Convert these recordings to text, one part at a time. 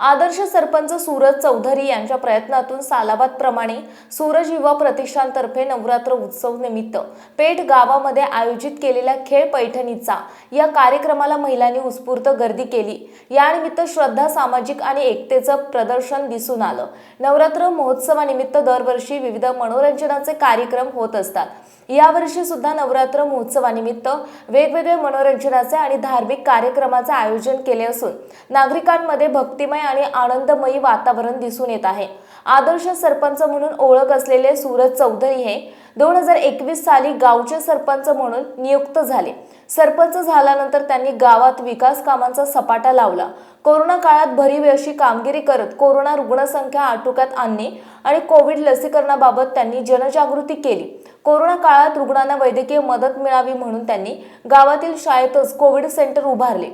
आदर्श सरपंच सूरज चौधरी यांच्या प्रयत्नातून सालाबाद प्रमाणे सूरज युवा प्रतिष्ठानतर्फे नवरात्र उत्सव निमित्त पेठ गावामध्ये आयोजित केलेल्या खेळ पैठणीचा या कार्यक्रमाला महिलांनी उत्स्फूर्त गर्दी केली. यानिमित्त श्रद्धा सामाजिक आणि एकतेचं प्रदर्शन दिसून आलं. नवरात्र महोत्सवानिमित्त दरवर्षी विविध मनोरंजनाचे कार्यक्रम होत असतात. यावर्षी सुद्धा नवरात्र महोत्सवानिमित्त वेगवेगळे मनोरंजनाचे आणि धार्मिक कार्यक्रमाचे आयोजन केले असून नागरिकांमध्ये भक्तिमय आणि आनंदमयी वातावरण दिसून येत आहे. आदर्श सरपंच म्हणून ओळख असलेले सूरज चौधरी हे दोन हजार एकवीस साली गावचे सरपंच म्हणून नियुक्त झाले. सरपंच झाल्यानंतर त्यांनी गावात विकास कामांचा सपाटा लावला. कोरोना काळात भरीव अशी कामगिरी करत कोरोना रुग्णसंख्या आटोक्यात आणणे आणि कोविड लसीकरणाबाबत त्यांनी जनजागृती केली. कोरोना काळात रुग्णांना वैद्यकीय मदत मिळावी म्हणून त्यांनी गावातील शाळेतच कोविड सेंटर उभारले.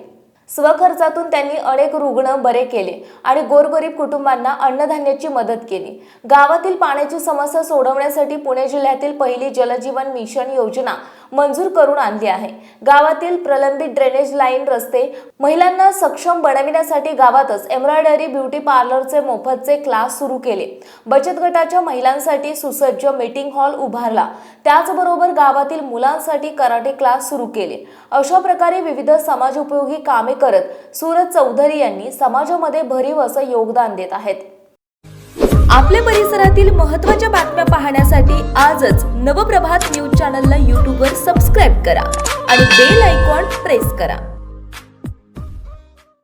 स्वखर्चातून त्यांनी अनेक रुग्ण बरे केले आणि गोरगरीब कुटुंबांना अन्नधान्याची मदत केली. गावातील पाण्याची समस्या सोडवण्यासाठी पुणे जिल्ह्यातील पहिली जलजीवन मिशन योजना मंजूर करून आणली आहे. गावातील प्रलंबित ड्रेनेज लाईन रस्ते महिलांना सक्षम बनविण्यासाठी गावातच एम्ब्रॉयडरी ब्युटी पार्लरचे मोफतचे क्लास सुरू केले. बचत गटाच्या महिलांसाठी सुसज्ज मीटिंग हॉल उभारला. त्याचबरोबर गावातील मुलांसाठी कराटे क्लास सुरू केले. अशा प्रकारे विविध समाजोपयोगी कामे करत सूरज चौधरी यांनी समाजामध्ये भरीव असं योगदान देत आहेत. आपल्या परिसरातील महत्त्वाच्या बातम्या पाहण्यासाठी आजच नवप्रभात न्यूज चॅनलला यूट्यूबवर सबस्क्राईब करा आणि बेल आयकॉन प्रेस करा.